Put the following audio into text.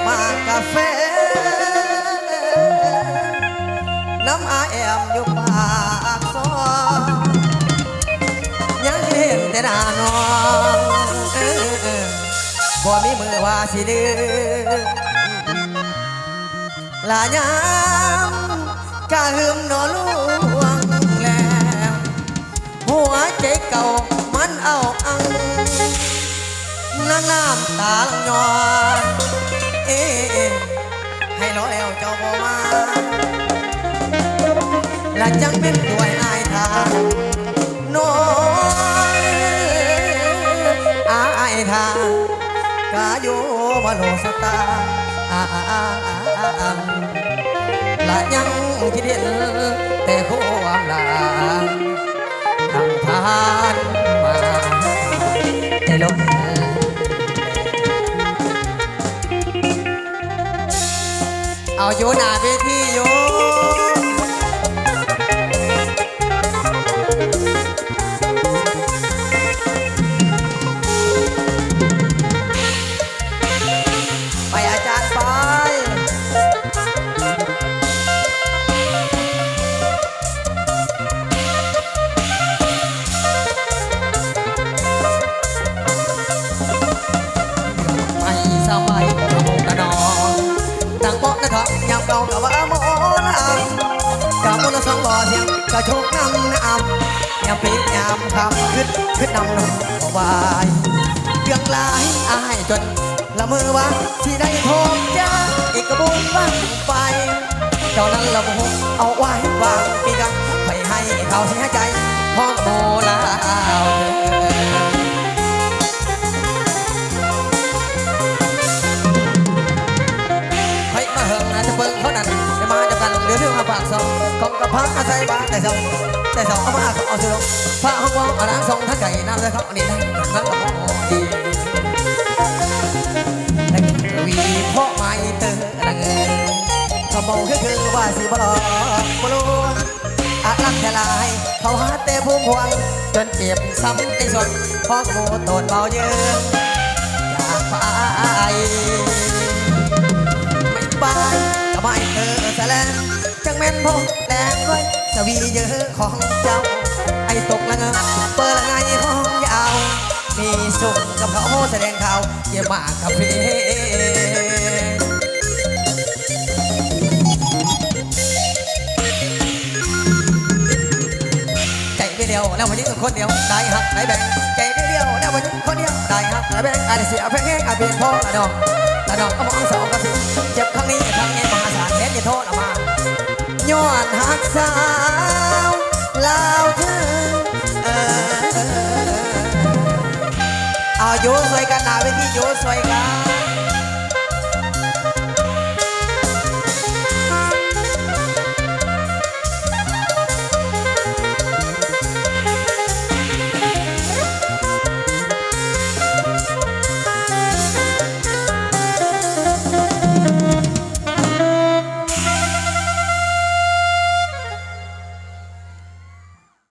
บมากาแฟน้ำอาแอมอยู่ปากซอยยังเห็นแต่หน้าน้องเออเออบ่มีมือว่าสิดื้อลายามกะหึมนอลวงแล้วหัวใจเก่ามันเอา ว่าและจังเป็นด้วยอายทางน้อยอายทางกาอยู่บโลสตาอาและยังคิดเห็นแต่ความลาทางผ่าน เอาอยู่หน้าเวทีอยู่ เปาะนะทองยามเก่ากับว่าหมอลำกับมุนสองบ่อเสียงกระโชกน้ำน้ำยามปลียามคำขึ้นขึ้นนำนมบายเรื่องลายอายจนละมือว่าที่ได้โทษจ้าอีกกระบุงบ้างไปเจ้านั้นละบุเอาไว้วางปีกังไปให้เขาเสียใจห้อโมลา บ้านแต่สองแต่สองเอามาเขาเอาสุดพระห้องวองเอาล้างซองทั้งไก่น้ำเลยเขาอันนี้นะนั่งกับพ่อดีแต่วีพ่อไม่เตอละเงยขโมยคือคือว่าสิบลอกบลูอาลักทลายเขาหาแต่พุ่มพวงจนเจ็บซ้ำในส่วนพ่อโมโตนเบาเยอะจากไปไม่ไปก็ไม่เธอแสลงจังแม่นพงแดงไว้ วีเยอะของเจ้า ไอ้ตกละเงอเปิดละไงห้องยาว มีสุขกับเขาแสดงข่าวเยี่ยมมากครับพี่ใจไม่เดียวแล้ววันนี้คนเดียวได้หักได้แบ่งใจไม่เดียวแล้ววันนี้คนเดียวได้หักได้แบ่งอาจจะเสียเพลงอาจเป็นพ่อละดอกละดอกก็มองสองกระสิเจ็บ สาวลาวเธอเอาอยู่สวยกันหนาเวทีอยู่สวยกัน